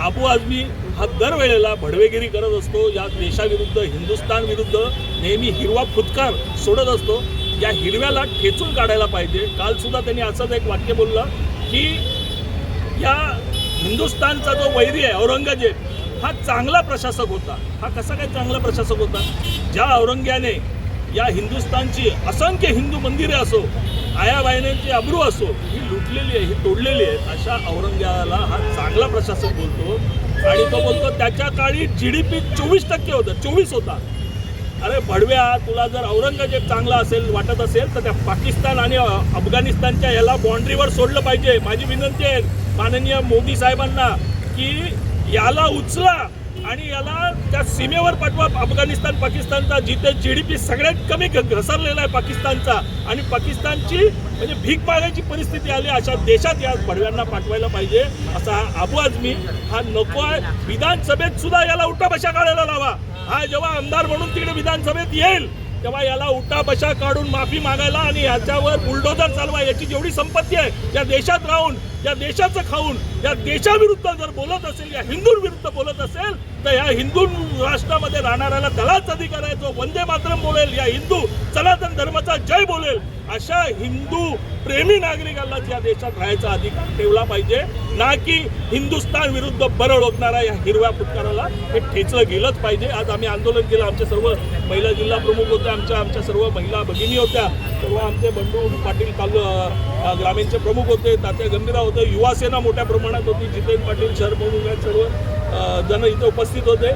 आबू आझमी हा दरवेळेला भडवेगिरी करत असतो. या देशाविरुद्ध हिंदुस्थान विरुद्ध नेहमी हिरवा फुतकार सोडत असतो. या हिरव्याला ठेचून काढायला पाहिजे. काल सुद्धा त्यांनी असंच एक वाक्य बोललं की या हिंदुस्थानचा जो वैरी आहे औरंगजेब हा चांगला प्रशासक होता. हा कसा काय चांगला प्रशासक होता? ज्या औरंग्याने या हिंदुस्थानची असंख्य हिंदू मंदिरे असो आयाबाईनेची अब्रू असो ही लुटलेली आहे ही तोडलेली आहे अशा औरंगजेबाला हा चांगला प्रशासक बोलतो. आणि तो बोलतो त्याच्या काळी जी डी पी चोवीस टक्के होतं चोवीस होता. अरे भडव्या तुला जर औरंगजेब चांगला असेल वाटत असेल तर त्या पाकिस्तान आणि अफगाणिस्तानच्या याला बाँड्रीवर सोडलं पाहिजे. माझी विनंती आहे माननीय मोदी साहेबांना की याला उचला. आणि याला त्या सीमेवर पाठवा. अफगाणिस्तान पाकिस्तानचा जिथे जी डी पी सगळ्यात कमी घसरलेला आहे पाकिस्तानचा. आणि पाकिस्तानची म्हणजे भीक मागायची परिस्थिती आली अशा देशात या भडव्यांना पाठवायला पाहिजे असा हा अबू हा नको आहे. विधानसभेत सुद्धा याला उठा बशा काढायला लावा. हा जेव्हा आमदार म्हणून तिकडे विधानसभेत येईल तेव्हा याला उठा बशा काढून माफी मागायला आणि याच्यावर बुलडोजर चालवा याची जेवढी संपत्ती आहे या देशात राहून या देशाचं खाऊन या देशाविरुद्ध जर बोलत असेल या हिंदूंविरुद्ध बोलत असेल तर या हिंदू राष्ट्रामध्ये राहणाऱ्याला त्यालाच अधिकार आहे जो वंदे मातरम बोलेल. या हिंदू सनातन धर्माचा जय बोलेल. अशा हिंदू प्रेमी नागरिकांनाच या देशात राहायचा अधिकार ठेवला पाहिजे. ना की हिंदुस्थान विरुद्ध बरड ओतणारा या हिरव्या फुटकाराला हे ठेचलं गेलंच पाहिजे. आज आम्ही आंदोलन केलं. आमच्या सर्व महिला जिल्हा प्रमुख होत्या. आमच्या आमच्या सर्व महिला भगिनी होत्या. सर्व आमचे बंडू पाटील काल ग्रामीणचे प्रमुख होते. तात्या गंभीरा होते. युवासेना मोठ्या प्रमाणात होती. जितेंद्र पाटील शहर प्रमुख आहेत सर्व जण इथे उपस्थित होते.